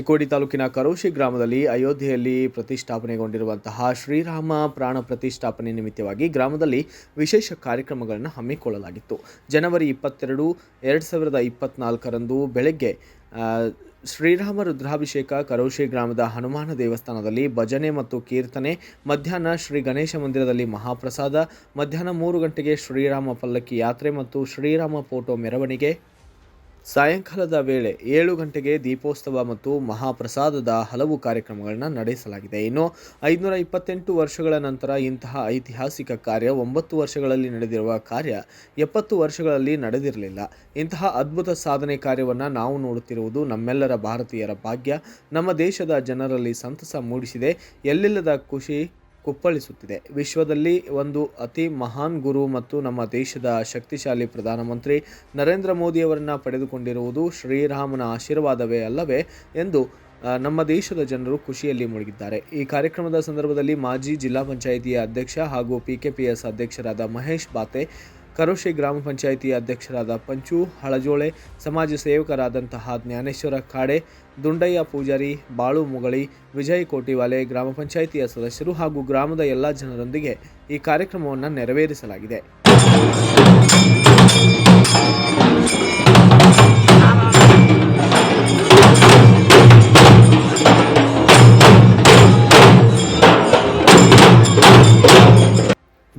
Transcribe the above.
ಚಿಕ್ಕೋಡಿ ತಾಲೂಕಿನ ಕರೋಶಿ ಗ್ರಾಮದಲ್ಲಿ ಅಯೋಧ್ಯೆಯಲ್ಲಿ ಪ್ರತಿಷ್ಠಾಪನೆಗೊಂಡಿರುವಂತಹ ಶ್ರೀರಾಮ ಪ್ರಾಣ ಪ್ರತಿಷ್ಠಾಪನೆ ನಿಮಿತ್ತವಾಗಿ ಗ್ರಾಮದಲ್ಲಿ ವಿಶೇಷ ಕಾರ್ಯಕ್ರಮಗಳನ್ನು ಹಮ್ಮಿಕೊಳ್ಳಲಾಗಿತ್ತು. ಜನವರಿ ಇಪ್ಪತ್ತೆರಡು, ಎರಡು ಸಾವಿರದ ಇಪ್ಪತ್ನಾಲ್ಕರಂದು ಬೆಳಗ್ಗೆ ಶ್ರೀರಾಮ ರುದ್ರಾಭಿಷೇಕ ಕರೋಶಿ ಗ್ರಾಮದ ಹನುಮಾನ ದೇವಸ್ಥಾನದಲ್ಲಿ ಭಜನೆ ಮತ್ತು ಕೀರ್ತನೆ, ಮಧ್ಯಾಹ್ನ ಶ್ರೀ ಗಣೇಶ ಮಂದಿರದಲ್ಲಿ ಮಹಾಪ್ರಸಾದ, ಮಧ್ಯಾಹ್ನ ಮೂರು ಗಂಟೆಗೆ ಶ್ರೀರಾಮ ಪಲ್ಲಕ್ಕಿ ಯಾತ್ರೆ ಮತ್ತು ಶ್ರೀರಾಮ ಫೋಟೋ ಮೆರವಣಿಗೆ ಸಾಯಂಕಾಲದ ವೇಳೆ ಏಳು ಗಂಟೆಗೆ ದೀಪೋತ್ಸವ ಮತ್ತು ಮಹಾಪ್ರಸಾದದ ಹಲವು ಕಾರ್ಯಕ್ರಮಗಳನ್ನು ನಡೆಸಲಾಗಿದೆ. ಇನ್ನು ಐದುನೂರ ಇಪ್ಪತ್ತೆಂಟು ವರ್ಷಗಳ ನಂತರ ಇಂತಹ ಐತಿಹಾಸಿಕ ಕಾರ್ಯ ಒಂಬತ್ತು ವರ್ಷಗಳಲ್ಲಿ ನಡೆದಿರುವ ಕಾರ್ಯ ಎಪ್ಪತ್ತು ವರ್ಷಗಳಲ್ಲಿ ನಡೆದಿರಲಿಲ್ಲ. ಇಂತಹ ಅದ್ಭುತ ಸಾಧನೆ ಕಾರ್ಯವನ್ನು ನಾವು ನೋಡುತ್ತಿರುವುದು ನಮ್ಮೆಲ್ಲರ ಭಾರತೀಯರ ಭಾಗ್ಯ. ನಮ್ಮ ದೇಶದ ಜನರಲ್ಲಿ ಸಂತಸ ಮೂಡಿಸಿದೆ. ಎಲ್ಲಿಲ್ಲದ ಖುಷಿ ಕುಪ್ಪಳಿಸುತ್ತಿದೆ. ವಿಶ್ವದಲ್ಲಿ ಒಂದು ಅತಿ ಮಹಾನ್ ಗುರು ಮತ್ತು ನಮ್ಮ ದೇಶದ ಶಕ್ತಿಶಾಲಿ ಪ್ರಧಾನಮಂತ್ರಿ ನರೇಂದ್ರ ಮೋದಿಯವರನ್ನು ಪಡೆದುಕೊಂಡಿರುವುದು ಶ್ರೀರಾಮನ ಆಶೀರ್ವಾದವೇ ಅಲ್ಲವೇ ಎಂದು ನಮ್ಮ ದೇಶದ ಜನರು ಖುಷಿಯಲ್ಲಿ ಮುಳುಗಿದ್ದಾರೆ. ಈ ಕಾರ್ಯಕ್ರಮದ ಸಂದರ್ಭದಲ್ಲಿ ಮಾಜಿ ಜಿಲ್ಲಾ ಪಂಚಾಯಿತಿಯ ಅಧ್ಯಕ್ಷ ಹಾಗೂ ಪಿಕೆಪಿಎಸ್ ಅಧ್ಯಕ್ಷರಾದ ಮಹೇಶ್ ಬಾತೆ ಕರೋಶಿ ಗ್ರಾಮ ಪಂಚಾಯಿತಿ ಅಧ್ಯಕ್ಷರಾದ ಪಂಚು ಹಳಜೋಳೆ, ಸಮಾಜ ಸೇವಕರಾದಂತಹ ಜ್ಞಾನೇಶ್ವರ ಕಾಡೆ, ದುಂಡಯ್ಯ ಪೂಜಾರಿ, ಬಾಳು ಮುಗಳಿ, ವಿಜಯ್ ಕೋಟಿವಾಲೆ ಗ್ರಾಮ ಪಂಚಾಯಿತಿಯ ಸದಸ್ಯರು ಹಾಗೂ ಗ್ರಾಮದ ಎಲ್ಲ ಜನರೊಂದಿಗೆ ಈ ಕಾರ್ಯಕ್ರಮವನ್ನು ನೆರವೇರಿಸಲಾಗಿದೆ.